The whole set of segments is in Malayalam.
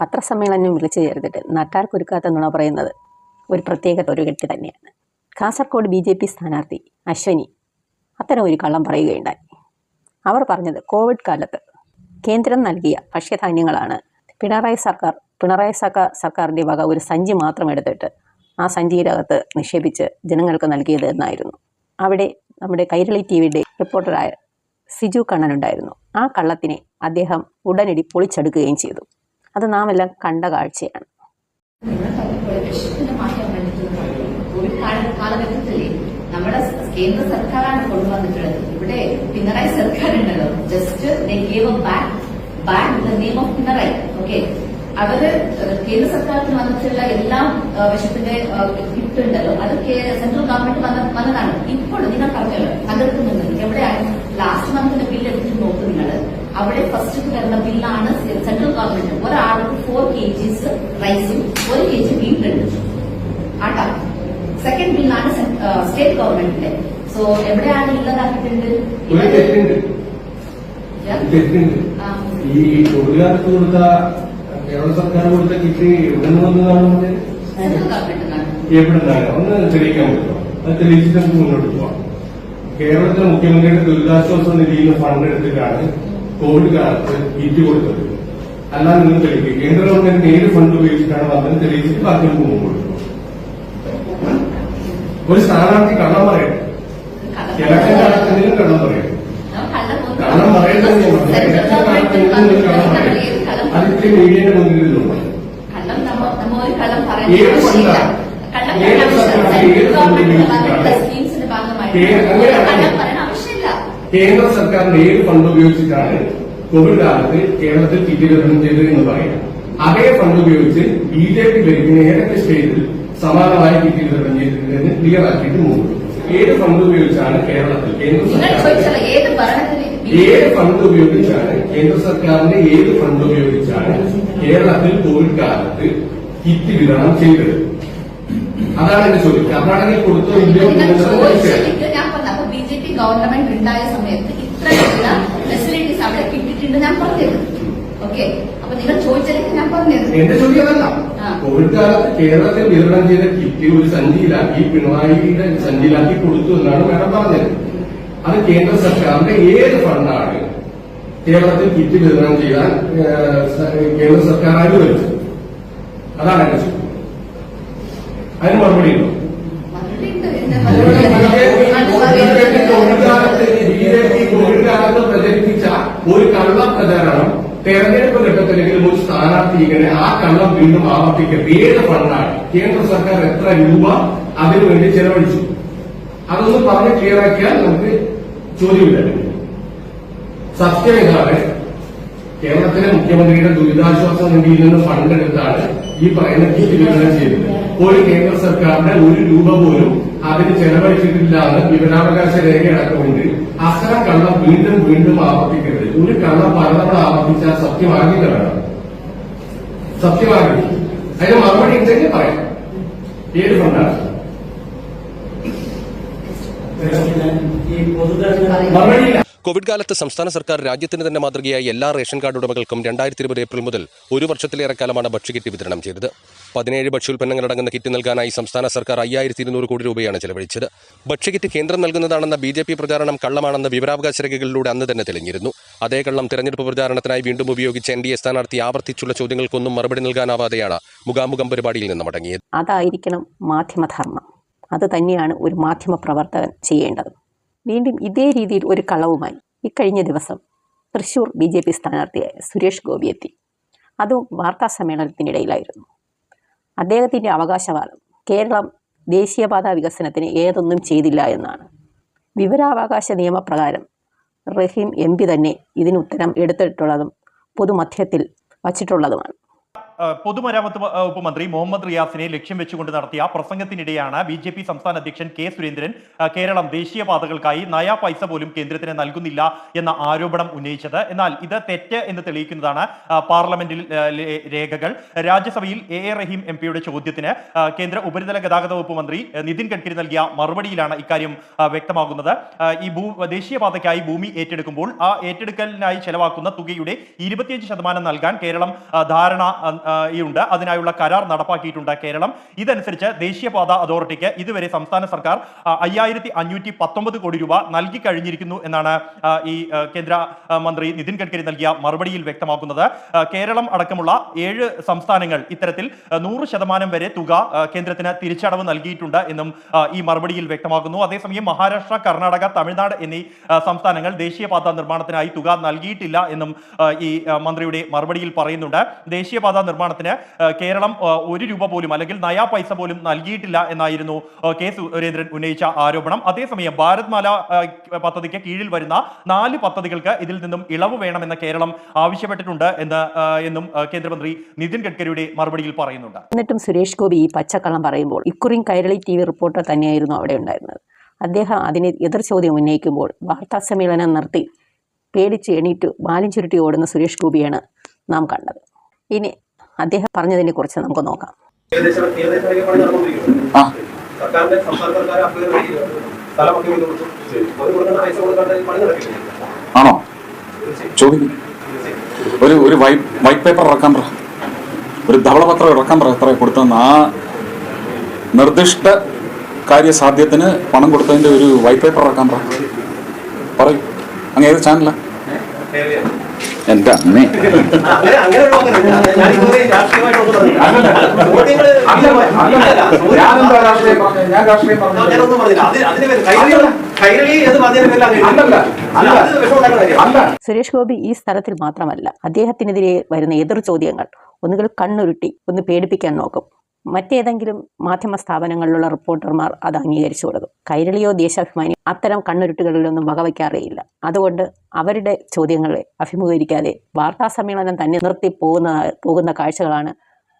പത്രസമ്മേളനം വിളിച്ചു ചേർത്തിട്ട് നട്ടാർ കുരുക്കാത്ത നുണ പറയുന്നത്? ഒരു പ്രത്യേക ഒരു കെട്ടി തന്നെയാണ്. കാസർഗോഡ് ബി ജെ പി സ്ഥാനാർത്ഥി അശ്വനി അത്തരം ഒരു കള്ളം പറയുകയുണ്ടായി. അവർ പറഞ്ഞത് കോവിഡ് കാലത്ത് കേന്ദ്രം നൽകിയ ഭക്ഷ്യധാന്യങ്ങളാണ്. പിണറായി സർക്കാർ പിണറായി സർക്കാർ സർക്കാരിന്റെ വക ഒരു സഞ്ചി മാത്രം എടുത്തിട്ട് ആ സഞ്ചിയിലകത്ത് നിക്ഷേപിച്ച് ജനങ്ങൾക്ക് നൽകിയത് എന്നായിരുന്നു. അവിടെ നമ്മുടെ കൈരളി ടി വിയുടെ റിപ്പോർട്ടറായ സിജു കണ്ണനുണ്ടായിരുന്നു. ആ കള്ളത്തിനെ അദ്ദേഹം ഉടനടി പൊളിച്ചെടുക്കുകയും ചെയ്തു. അത് നാം എല്ലാം കണ്ട കാഴ്ചയാണ്. നമ്മുടെ കേന്ദ്ര സർക്കാരാണ് കൊണ്ടുവന്നിട്ടുള്ളത്. ഇവിടെ പിണറായി സർക്കാർ ഉണ്ടല്ലോ just back back the name of Pinarayi. Okay അവർ കേന്ദ്ര സർക്കാരിന് വന്നിട്ടുള്ള എല്ലാ ഏഹ്, വിഷയത്തിന്റെ കിറ്റ് ഉണ്ടല്ലോ അത് സെൻട്രൽ ഗവൺമെന്റ് വന്ന വന്നതാണ്. ഇപ്പോഴും നിങ്ങൾ പറഞ്ഞല്ലോ തകർക്കുന്നുണ്ട് എവിടെയാണ്? ലാസ്റ്റ് മന്തിന്റെ ബില്ല് അവിടെ ഫസ്റ്റ് വരുന്ന ബില്ലാണ് സെൻട്രൽ ഗവൺമെന്റ് ഒരാൾക്ക് ഫോർ കെ ജിസ് റൈസും ഒരു കെ ജി വീട്ടുണ്ട് ആട്ടാ. സെക്കൻഡ് ബില്ലാണ് സ്റ്റേറ്റ് ഗവൺമെന്റിന്റെ സോ എവിടെയാണ് ഇല്ലതാക്കിയിട്ടുണ്ട്? ഈ കൊടുത്ത കേരള സർക്കാർ കൊടുത്ത കിറ്റ് എവിടെ നിന്ന് വന്നതാണ് എവിടെ നിന്നാണ്? ഒന്ന് തെളിയിക്കാൻ പറ്റുമോ? അത് തെളിയിച്ചിട്ട് നമുക്ക് മുന്നോട്ട് പോവാം. കേരളത്തിലെ മുഖ്യമന്ത്രിയുടെ ദുരിതാശ്വാസ നിധിയിൽ നിന്ന് ഫണ്ട് എടുത്തിട്ടാണ് കോവിഡ് കാലത്ത് കിറ്റ് കൊടുത്തത് അല്ലാതെ നിങ്ങൾ തെളിയിക്കുക കേന്ദ്ര ഗവൺമെന്റ് ഏത് ഫണ്ട് ഉപയോഗിച്ചിട്ടാണ് വന്നത് തെളിയിച്ചിട്ട് ബാക്കി നമുക്ക് മുമ്പോട്ട് പോവാം ഒരു സ്ഥാനാർത്ഥി കള്ളം പറയട്ടെ ഇലക്ഷൻ കാലത്തെങ്കിലും കള്ളം പറയട്ടെ കള്ളം പറയുന്നത് അതിന്റെ മീഡിയയുടെ പറയാൻ ഏത് ഫണ്ടാണ് ഏത്. ഫണ്ടാ? ഉപയോഗിച്ചിട്ടാണ്? കേന്ദ്ര സർക്കാരിന്റെ ഏത് ഫണ്ട് ഉപയോഗിച്ചിട്ടാണ് കോവിഡ് കാലത്ത് കേരളത്തിൽ കിറ്റ് വിതരണം ചെയ്തത് എന്ന് പറയാം. അതേ ഫണ്ട് ഉപയോഗിച്ച് ബി ജെ പി ഭരിക്കുന്ന ഏതൊക്കെ സ്റ്റേറ്റിൽ സമാനമായ കിറ്റ് വിതരണം ചെയ്തിട്ടുണ്ടെന്ന് ക്ലിയർ ആക്കിയിട്ട് മുമ്പ് ഏത് ഫണ്ട് ഉപയോഗിച്ചാണ് കേരളത്തിൽ കേന്ദ്ര നിങ്ങൾ സർക്കാർ ഏത് ഫണ്ട് ഉപയോഗിച്ചാണ് കേന്ദ്ര സർക്കാരിന്റെ ഏത് ഫണ്ട് ഉപയോഗിച്ചാണ് കേരളത്തിൽ കോവിഡ് കാലത്ത് കിറ്റ് വിതരണം ചെയ്തത്? അതാണ് എന്റെ ചോദ്യം. കർണാടകയിൽ കൊടുത്തോ ഇല്ലയോ എന്നുള്ളത് തീർച്ചയായും. ചോദിച്ചത് ഞാൻ പറഞ്ഞു അപ്പൊ ബി ജെ പി ഗവൺമെന്റ് ഉണ്ടായ സമയത്ത് ഇത്രയുള്ള ഫെസിലിറ്റീസ് അവിടെ കിട്ടിയിട്ടുണ്ട്. ഞാൻ പറഞ്ഞത് ഓക്കെ അപ്പൊ നിങ്ങൾ ചോദിച്ചതിലേക്ക് ഞാൻ പറഞ്ഞത് എന്റെ ചോദ്യം അതല്ല ആ. കോവിഡ് കാലത്ത് കേരളത്തിൽ വിതരണം ചെയ്ത കിറ്റ് ഒരു സഞ്ചിയിലാക്കി പിണറായിയുടെ സഞ്ചിയിലാക്കി കൊടുത്തു എന്നാണ് മാഡം പറഞ്ഞത്. അത് കേന്ദ്ര സർക്കാരിന്റെ ഏത് ഫണ്ടാണ് കേരളത്തിൽ കിറ്റ് വിതരണം ചെയ്യാൻ കേന്ദ്ര സർക്കാർ അനുവദിച്ചത്? അതാണ് എന്റെ ചോദ്യം. അതിന് മറുപടി ഉണ്ടോ? പ്രചരിപ്പിച്ച ഒരു കള്ള പ്രചാരണം തെരഞ്ഞെടുപ്പ് ഘട്ടത്തിലെങ്കിലും ഒരു സ്ഥാനാർത്ഥി ഇങ്ങനെ ആ കള്ളം വീണ്ടും ആവർത്തിക്കരുത് ഏത് ഫണ്ടാണ് കേന്ദ്ര സർക്കാർ എത്ര രൂപ അതിനുവേണ്ടി ചെലവഴിച്ചു അതൊന്ന് പറഞ്ഞ് ക്ലിയറാക്കിയാൽ നമുക്ക് ചോദ്യമില്ല സത്യം ഇതാണ് കേരളത്തിലെ മുഖ്യമന്ത്രിയുടെ ദുരിതാശ്വാസ നിധിയിൽ നിന്ന് ഫണ്ട് എടുത്താണ് ഈ പറയുന്ന കിറ്റ് വിതരണം ചെയ്തത്. ഒരു കേന്ദ്ര സർക്കാരിന്റെ ഒരു രൂപ പോലും അതിന് ചെലവഴിച്ചിട്ടില്ല എന്ന് വിവരാവകാശ രേഖയടക്കമുണ്ട്. അത്തരം കള്ളം വീണ്ടും വീണ്ടും ആവർത്തിക്കരുത്. ഒരു കള്ളം പലതവണ ആവർത്തിച്ചാൽ സത്യമാകില്ല വേണം സത്യമാകില്ല അതിന് മറുപടി ഉണ്ടെങ്കിൽ പറയാം. ഏത് ഫണ്ടാണ് മറുപടിയില്ല കോവിഡ് കാലത്ത് സംസ്ഥാന സർക്കാർ രാജ്യത്തിന് തന്നെ മാതൃകയായി എല്ലാ റേഷൻ കാർഡ് ഉടമകൾക്കും രണ്ടായിരത്തി ഇരുപത് ഏപ്രിൽ മുതൽ ഒരു വർഷത്തിലേറെ കാലമാണ് ഭക്ഷ്യക്കിറ്റ് വിതരണം ചെയ്തത്. പതിനേഴ് ഭക്ഷ്യോൽപ്പന്നങ്ങൾ അടങ്ങുന്ന കിറ്റ് നൽകാനായി സംസ്ഥാന സർക്കാർ അയ്യായിരത്തി ഇരുന്നൂറ് കോടി രൂപയാണ് ചെലവഴിച്ചത്. ഭക്ഷ്യക്കിറ്റ് കേന്ദ്രം നൽകുന്നതാണെന്ന ബി ജെ പി പ്രചാരണം കള്ളമാണെന്ന് വിവരാവകാശ രേഖകളിലൂടെ അന്ന് തന്നെ തെളിഞ്ഞിരുന്നു. അതേ കള്ളം തെരഞ്ഞെടുപ്പ് പ്രചാരണത്തിനായി വീണ്ടും ഉപയോഗിച്ച എൻ ഡി എ സ്ഥാനാർത്ഥി ആവർത്തിച്ചുള്ള ചോദ്യങ്ങൾക്കൊന്നും മറുപടി നൽകാനാവാതെയാണ് മുഖാമുഖം പരിപാടിയിൽ നിന്ന് മടങ്ങിയത്. അതായിരിക്കണം മാധ്യമധർമ്മം. അത് തന്നെയാണ് ഒരു മാധ്യമ പ്രവർത്തകൻ ചെയ്യേണ്ടത്. വീണ്ടും ഇതേ രീതിയിൽ ഒരു കളവുമായി. ഇക്കഴിഞ്ഞ ദിവസം തൃശൂർ ബി ജെ പി സ്ഥാനാർത്ഥിയായ സുരേഷ് ഗോപി എത്തി. അതും വാർത്താ സമ്മേളനത്തിനിടയിലായിരുന്നു. അദ്ദേഹത്തിന്റെ അവകാശവാദം കേരളം ദേശീയപാത വികസനത്തിന് ഏതൊന്നും ചെയ്തില്ല എന്നാണ്. വിവരാവകാശ നിയമപ്രകാരം റഹീം എം പി തന്നെ ഇതിന് ഉത്തരം എടുത്തിട്ടുള്ളതും പൊതുമധ്യത്തിൽ വച്ചിട്ടുള്ളതുമാണ്. പൊതുമരാമത്ത് വകുപ്പ് മന്ത്രി മുഹമ്മദ് റിയാസിനെ ലക്ഷ്യം വെച്ചുകൊണ്ട് നടത്തിയ പ്രസംഗത്തിനിടെയാണ് ബി ജെ പി സംസ്ഥാന അധ്യക്ഷൻ കെ സുരേന്ദ്രൻ കേരളം ദേശീയപാതകൾക്കായി നയാ പൈസ പോലും കേന്ദ്രത്തിന് നൽകുന്നില്ല എന്ന ആരോപണം ഉന്നയിച്ചത്. എന്നാൽ ഇത് തെറ്റ് എന്ന് തെളിയിക്കുന്നതാണ് പാർലമെന്റിൽ രേഖകൾ. രാജ്യസഭയിൽ എ എ റഹീം എം പിയുടെ ചോദ്യത്തിന് കേന്ദ്ര ഉപരിതല ഗതാഗത വകുപ്പ് മന്ത്രി നിതിൻ ഗഡ്കരി നൽകിയ മറുപടിയിലാണ് ഇക്കാര്യം വ്യക്തമാകുന്നത്. ഈ ഭൂ ദേശീയപാതയ്ക്കായി ഭൂമി ഏറ്റെടുക്കുമ്പോൾ ആ ഏറ്റെടുക്കലിനായി ചെലവാക്കുന്ന തുകയുടെ ഇരുപത്തിയഞ്ച് ശതമാനം നൽകാൻ കേരളം ധാരണ ഈ ഉണ്ട്. അതിനായുള്ള കരാർ നടപ്പാക്കിയിട്ടുണ്ട് കേരളം. ഇതനുസരിച്ച് ദേശീയപാത അതോറിറ്റിക്ക് ഇതുവരെ സംസ്ഥാന സർക്കാർ അയ്യായിരത്തി അഞ്ഞൂറ്റി പത്തൊമ്പത് കോടി രൂപ നൽകി കഴിഞ്ഞിരിക്കുന്നു എന്നാണ് ഈ കേന്ദ്ര മന്ത്രി നിതിൻ ഗഡ്കരി നൽകിയ മറുപടിയിൽ വ്യക്തമാക്കുന്നത്. കേരളം അടക്കമുള്ള ഏഴ് സംസ്ഥാനങ്ങൾ ഇത്തരത്തിൽ നൂറ് ശതമാനം വരെ തുക കേന്ദ്രത്തിന് തിരിച്ചടവ് നൽകിയിട്ടുണ്ട് എന്നും ഈ മറുപടിയിൽ വ്യക്തമാക്കുന്നു. അതേസമയം മഹാരാഷ്ട്ര കർണാടക തമിഴ്നാട് എന്നീ സംസ്ഥാനങ്ങൾ ദേശീയപാത നിർമ്മാണത്തിനായി തുക നൽകിയിട്ടില്ല എന്നും ഈ മന്ത്രിയുടെ മറുപടിയിൽ പറയുന്നുണ്ട്. ദേശീയപാത നിർമ്മാണത്തിന് കേരളം ഒരു രൂപ പോലും അല്ലെങ്കിൽ നയാ പൈസ പോലും നൽകിയിട്ടില്ല എന്നായിരുന്നു കെ സുരേന്ദ്രൻ ഉന്നയിച്ച ആരോപണം. അതേസമയം ഭാരത്മാല പദ്ധതിക്ക് കീഴിൽ വരുന്ന നാല് പദ്ധതികൾക്ക് ഇതിൽ നിന്നും ഇളവ് വേണമെന്ന് കേരളം ആവശ്യപ്പെട്ടിട്ടുണ്ട് എന്ന് എന്നും കേന്ദ്രമന്ത്രി നിതിൻ ഗഡ്കരിയുടെ മറുപടിയിൽ പറയുന്നുണ്ട്. എന്നിട്ടും സുരേഷ് ഗോപി ഈ പച്ചക്കള്ളം പറയുമ്പോൾ ഇക്കുറിയും കൈരളി ടി വി റിപ്പോർട്ടർ തന്നെയായിരുന്നു അവിടെ ഉണ്ടായിരുന്നത്. അദ്ദേഹം അതിന് എതിർ ചോദ്യം ഉന്നയിക്കുമ്പോൾ വാർത്താ സമ്മേളനം നിർത്തി പേടിച്ച് എണീറ്റ് ബാലും ചുരുട്ടി ഓടുന്ന സുരേഷ് ഗോപിയാണ് നാം കണ്ടത്. ഇനി അദ്ദേഹം പറഞ്ഞതിനെ കുറിച്ച് നമുക്ക് നോക്കാം. ആണോ? ചോദിക്കും ഒരു ഒരു വൈറ്റ് വൈറ്റ് പേപ്പർ ഇറക്കാൻ പറ. ഒരു ധവളപത്രം ഇറക്കാൻ പറ എത്ര കൊടുത്തെന്ന് ആ നിർദ്ദിഷ്ട കാര്യസാധ്യത്തിന് പണം കൊടുത്തതിന്റെ ഒരു വൈറ്റ് പേപ്പർ ഇറക്കാൻ പറ. പറയൂ. അങ്ങ് ഏത് ചാനലാ കേരളീയ. എന്റെ അമ്മേ? സുരേഷ് ഗോപി ഈ സ്ഥലത്തിൽ മാത്രമല്ല അദ്ദേഹത്തിനെതിരെ വരുന്ന എതിർ ചോദ്യങ്ങൾ ഒന്നുകിൽ കണ്ണുരുട്ടി ഒന്ന് പേടിപ്പിക്കാൻ നോക്കും. മറ്റേതെങ്കിലും മാധ്യമ സ്ഥാപനങ്ങളിലുള്ള റിപ്പോർട്ടർമാർ അത് അംഗീകരിച്ചു കൊടുക്കും. കൈരളിയോ ദേശാഭിമാനി അത്തരം കണ്ണുരുട്ടുകളിലൊന്നും വകവയ്ക്കാറേയില്ല അതുകൊണ്ട് അവരുടെ ചോദ്യങ്ങളെ അഭിമുഖീകരിക്കാതെ വാർത്താ സമ്മേളനം തന്നെ നിർത്തി പോകുന്ന പോകുന്ന കാഴ്ചകളാണ്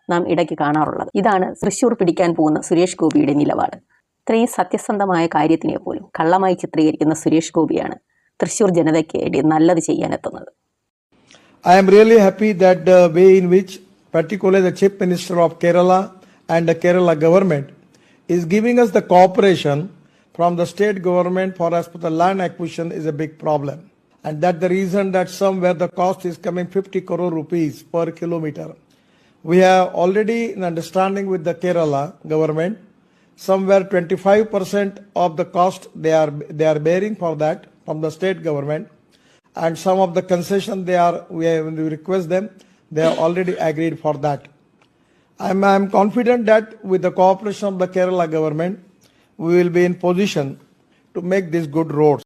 നാം ഇടയ്ക്ക് കാണാറുള്ളത്. ഇതാണ് തൃശ്ശൂർ പിടിക്കാൻ പോകുന്ന സുരേഷ് ഗോപിയുടെ നിലപാട്. ഇത്രയും സത്യസന്ധമായ കാര്യത്തിനെ പോലും കള്ളമായി ചിത്രീകരിക്കുന്ന സുരേഷ് ഗോപിയാണ് തൃശ്ശൂർ ജനതയ്ക്ക് വേണ്ടി നല്ലത് ചെയ്യാനെത്തുന്നത്. I am really happy that the way in which particularly the Chief Minister of Kerala and the Kerala government, is giving us the cooperation from the state government for per the land acquisition is a big problem. And that the reason that somewhere the cost is coming 50 crore rupees per kilometer. We have already an understanding with the Kerala government. Somewhere 25% of the cost they are they are bearing for that from the state government and some of the concession they are we, have, we request them they have already agreed for that I'm, I'm confident that with the cooperation of the kerala government we will be in position to make these good roads